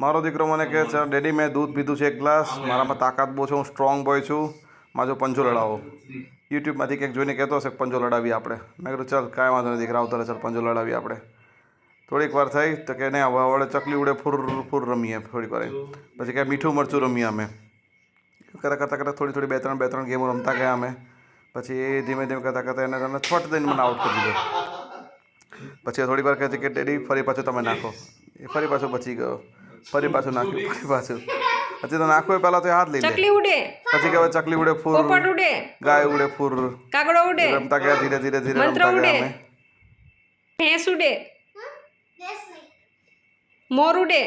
મારો દીકરો મને કહે છે, ડેડી, મેં દૂધ પીધું છે એક ગ્લાસ. મારામાં તાકાત બહુ છે, હું સ્ટ્રોંગ બોય છું. મારો પંજો લડાવો. યુટ્યુબમાંથી કંઈક જોઈને કહેતો હશે પંજો લડાવીએ આપણે. મેં કીધું, ચાલ, કાંઈ વાંધો નહીં દીકરા, આવતો ચાલ, પંજો લડાવીએ આપણે. થોડીક વાર થઈ તો કે, નહીં, હવે વડે ચકલી ઉડે, ફૂર ફૂર રમીએ. થોડીક વાર પછી કે, મીઠું મરચું રમીએ અમે. કરતાં કરતાં કરતાં થોડી થોડી, બે, ત્રણ બે, ત્રણ ગેમો રમતા ગયા અમે. પછી એ ધીમે ધીમે કરતાં કરતાં એને તમને છોટ દઈને મને આઉટ કરી દીધો. પછી થોડી વાર કહે છે કે, ડેડી, ફરી પાછું તમે નાખો. એ ફરી પાછું બચી ગયો. ફરી પાછું નાખ્યું ફરી પાછું પછી તો નાખવું એ પહેલાં તો એ હાથ લઈ લે ચકલી ઉડે પછી કે હવે ચકલી ઉડે ફૂર પોપટ ઉડે ગાય ઉડે ફૂર કાગડો ઉડે રમતા ગયા ધીરે ધીરે ધીરે મંત્ર રમતા ગયા ઉડે. અમે ભેંસ ઉડે મોર ઉડે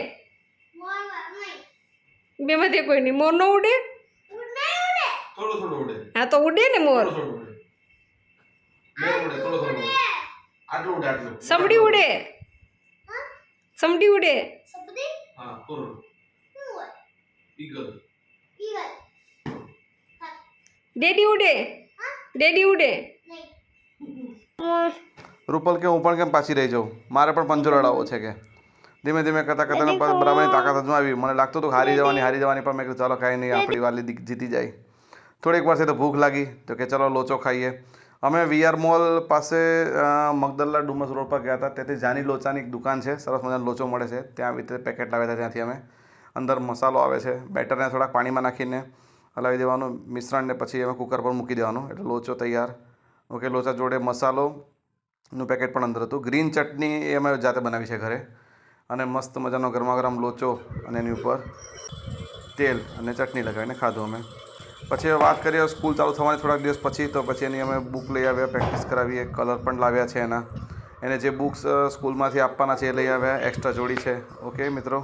બેમાંથી કોઈ નહીં મોર નો ઉડે થોડું થોડું ઉડે હા તો ઉડે ને મોર થોડું ઉડે મોર ઉડે થોડું થોડું ઉડે આટલું ઉડે આટલું સમડી ઉડે સમડી ઉડે હા ફૂર ઈગલ. ડેડી ઉડે. ડેડી ઉડે. રૂપલ કે હું પણ કેમ પાછી રહી જાઉં? મારે પણ પંજો લડાવવો છે કે. ધીમે ધીમે કરતાં કરતાં બરાબરની તાકાત અજમાવી મને લાગતું હતું હારી જવાની હારી જવાની પણ મેં કીધું ચાલો કાંઈ નહીં આપણી વાલી દી- જીતી જાય. થોડીક વાર તો ભૂખ લાગી. તો કે ચલો લોચો ખાઈએ. અમે વીઆર મોલ પાસે મગદલ્લા ડુમસ રોડ પર ગયા હતા. ત્યાંથી જાની લોચાની એક દુકાન છે. સરસ મજાનો લોચો મળે છે. ત્યાં આવી રીતે પેકેટ લાવ્યા હતા ત્યાંથી અમે. અંદર મસાલો આવે છે. બેટરને થોડાક પાણીમાં નાખીને હલાવી દેવાનું, મિશ્રણને પછી અમે કુકર પર મૂકી દેવાનું. એટલે લોચો તૈયાર. ઓકે લોચા જોડે મસાલો નું પેકેટ પણ અંદર હતું. ગ્રીન ચટણી એ અમે જાતે બનાવી છે ઘરે. અને મસ્ત મજાનો ગરમા ગરમ લોચો અને એની ઉપર તેલ અને ચટણી લગાવીને ખાધું અમે. પછી વાત કરીએ સ્કૂલ ચાલુ થવાની થોડાક દિવસ પછી, તો પછી એની અમે બુક લઈ આવ્યા પ્રેક્ટિસ કરાવીએ કલર પણ લાવ્યા છે એના. એને જે બુક્સ સ્કૂલમાંથી આપવાના છે એ લઈ આવ્યા એક્સ્ટ્રા જોડી છે. ઓકે મિત્રો?